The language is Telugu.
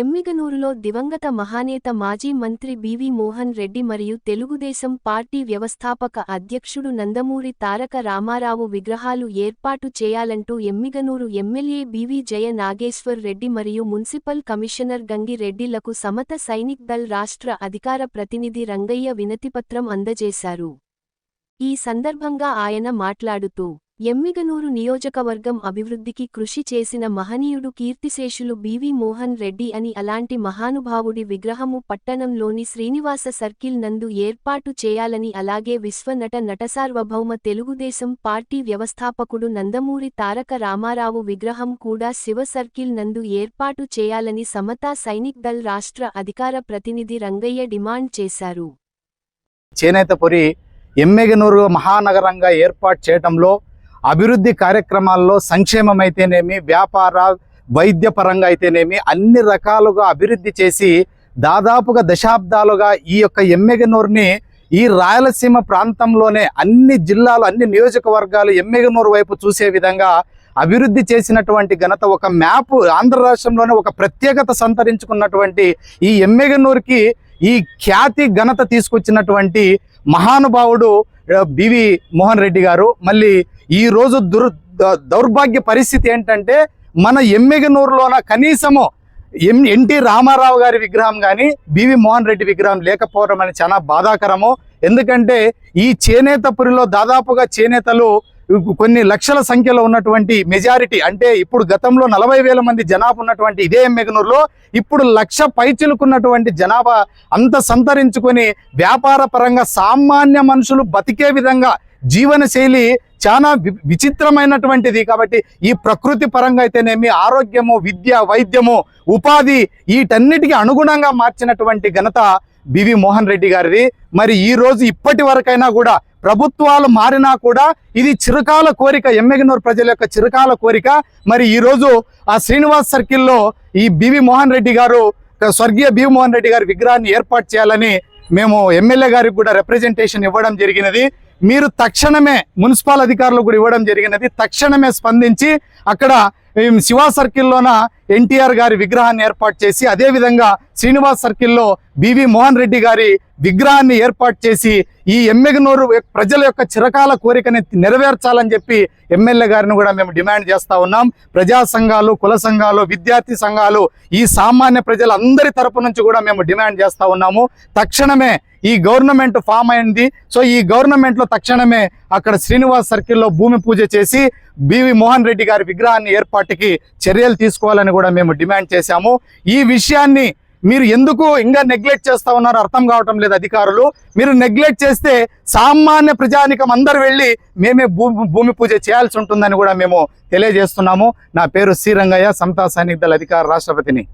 ఎమ్మిగనూరులో దివంగత మహానేత మాజీ మంత్రి బివి మోహన్ రెడ్డి మరియు తెలుగుదేశం పార్టీ వ్యవస్థాపక అధ్యక్షుడు నందమూరి తారక రామారావు విగ్రహాలు ఏర్పాటు చేయాలంటూ ఎమ్మిగనూరు ఎమ్మెల్యే బివి జయ నాగేశ్వర్ రెడ్డి మరియు మున్సిపల్ కమిషనర్ గంగి రెడ్డిలకు సమత సైనిక్ దళ్ రాష్ట్ర అధికార ప్రతినిధి రంగయ్య వినతిపత్రం అందజేశారు. ఈ సందర్భంగా ఆయన మాట్లాడుతూ ఎమ్మిగనూరు నియోజకవర్గం అభివృద్ధికి కృషి చేసిన మహనీయుడు కీర్తిశేషులు బివి మోహన్ రెడ్డి అని అలాంటి మహానుభావుడి విగ్రహము పట్టణంలోని శ్రీనివాస సర్కిల్ నందు ఏర్పాటు చేయాలని అలాగే విశ్వనట నటసార్వభౌమ తెలుగుదేశం పార్టీ వ్యవస్థాపకుడు నందమూరి తారక రామారావు విగ్రహం కూడా శివ సర్కిల్ నందు ఏర్పాటు చేయాలని సమతా సైనిక్ దళ్ రాష్ట్ర అధికార ప్రతినిధి రంగయ్య డిమాండ్ చేశారు. చేనేతపురి ఎమ్మెగనూరు మహానగరంగా ఏర్పాటు చేయటంలో అభివృద్ధి కార్యక్రమాల్లో సంక్షేమం అయితేనేమి వ్యాపార వైద్య పరంగా అయితేనేమి అన్ని రకాలుగా అభివృద్ధి చేసి దాదాపుగా దశాబ్దాలుగా ఈ యొక్క ఎమ్మెగనూరుని ఈ రాయలసీమ ప్రాంతంలోనే అన్ని జిల్లాలు అన్ని నియోజకవర్గాలు ఎమ్మెగనూరు వైపు చూసే విధంగా అభివృద్ధి చేసినటువంటి ఘనత ఒక మ్యాప్ ఆంధ్ర రాష్ట్రంలోనే ఒక ప్రత్యేకత సంతరించుకున్నటువంటి ఈ ఎమ్మెగనూరుకి ఈ ఖ్యాతి ఘనత తీసుకొచ్చినటువంటి మహానుభావుడు బివి మోహన్ రెడ్డి గారు. మళ్ళీ ఈ రోజు దుర్ దౌర్భాగ్య పరిస్థితి ఏంటంటే మన ఎమ్మెగనూరులోన కనీసము ఎం ఎన్టీ రామారావు గారి విగ్రహం కానీ బివి మోహన్ రెడ్డి విగ్రహం లేకపోవడం అనేది చాలా బాధాకరము. ఎందుకంటే ఈ చేనేతపురిలో దాదాపుగా చేనేతలు కొన్ని లక్షల సంఖ్యలో ఉన్నటువంటి మెజారిటీ అంటే ఇప్పుడు గతంలో నలభై వేల మంది జనాభా ఉన్నటువంటి ఇదే ఎమ్మెగనూరులో ఇప్పుడు లక్ష పైచిలుకున్నటువంటి జనాభా అంత సంతరించుకొని వ్యాపార పరంగా సామాన్య మనుషులు బతికే విధంగా జీవన శైలి చాలా విచిత్రమైనటువంటిది కాబట్టి ఈ ప్రకృతి పరంగా అయితేనేమి ఆరోగ్యము విద్య వైద్యము ఉపాధి వీటన్నిటికీ అనుగుణంగా మార్చినటువంటి ఘనత బివి మోహన్ రెడ్డి గారిది. మరి ఈ రోజు ఇప్పటి వరకైనా కూడా ప్రభుత్వాలు మారినా కూడా ఇది చిరకాల కోరిక ఎమ్మెగనూరు ప్రజల యొక్క చిరకాల కోరిక. మరి ఈ రోజు ఆ శ్రీనివాస్ సర్కిల్లో ఈ బివి మోహన్ రెడ్డి గారు స్వర్గీయ బివి మోహన్ రెడ్డి గారి విగ్రహాన్ని ఏర్పాటు చేయాలని మేము ఎమ్మెల్యే గారికి కూడా రిప్రజెంటేషన్ ఇవ్వడం జరిగినది. మీరు తక్షణమే మున్సిపల్ అధికారులు కూడా ఇవ్వడం జరిగినది. తక్షణమే స్పందించి అక్కడ శివా సర్కిల్లోన ఎన్టీఆర్ గారి విగ్రహాన్ని ఏర్పాటు చేసి అదే విధంగా శ్రీనివాస్ సర్కిల్లో బివి మోహన్ రెడ్డి గారి విగ్రహాన్ని ఏర్పాటు చేసి ఈ ఎమ్మెగనూరు ప్రజల యొక్క చిరకాల కోరికని నెరవేర్చాలని చెప్పి ఎమ్మెల్యే గారిని కూడా మేము డిమాండ్ చేస్తూ ఉన్నాం. ప్రజా సంఘాలు కుల సంఘాలు విద్యార్థి సంఘాలు ఈ సామాన్య ప్రజలందరి తరపు నుంచి కూడా మేము డిమాండ్ చేస్తూ ఉన్నాము. తక్షణమే ఈ గవర్నమెంట్ ఫామ్ అయింది. సో ఈ గవర్నమెంట్లో తక్షణమే అక్కడ శ్రీనివాస్ సర్కిల్లో భూమి పూజ చేసి బివి మోహన్ రెడ్డి గారి విగ్రహాన్ని ఏర్పాటుకి చర్యలు తీసుకోవాలని కూడా మేము డిమాండ్ చేశాము. ఈ విషయాన్ని మీరు ఎందుకు ఇంకా నెగ్లెక్ట్ చేస్తా ఉన్నారో అర్థం కావటం లేదు అధికారులు. మీరు నెగ్లెక్ట్ చేస్తే సామాన్య ప్రజానికం అందరు వెళ్ళి మేమే భూమి భూమి పూజ చేయాల్సి ఉంటుందని కూడా మేము తెలియజేస్తున్నాము. నా పేరు శ్రీరంగయ్య సమతా సైనిక దళ అధికార రాష్ట్రపతిని.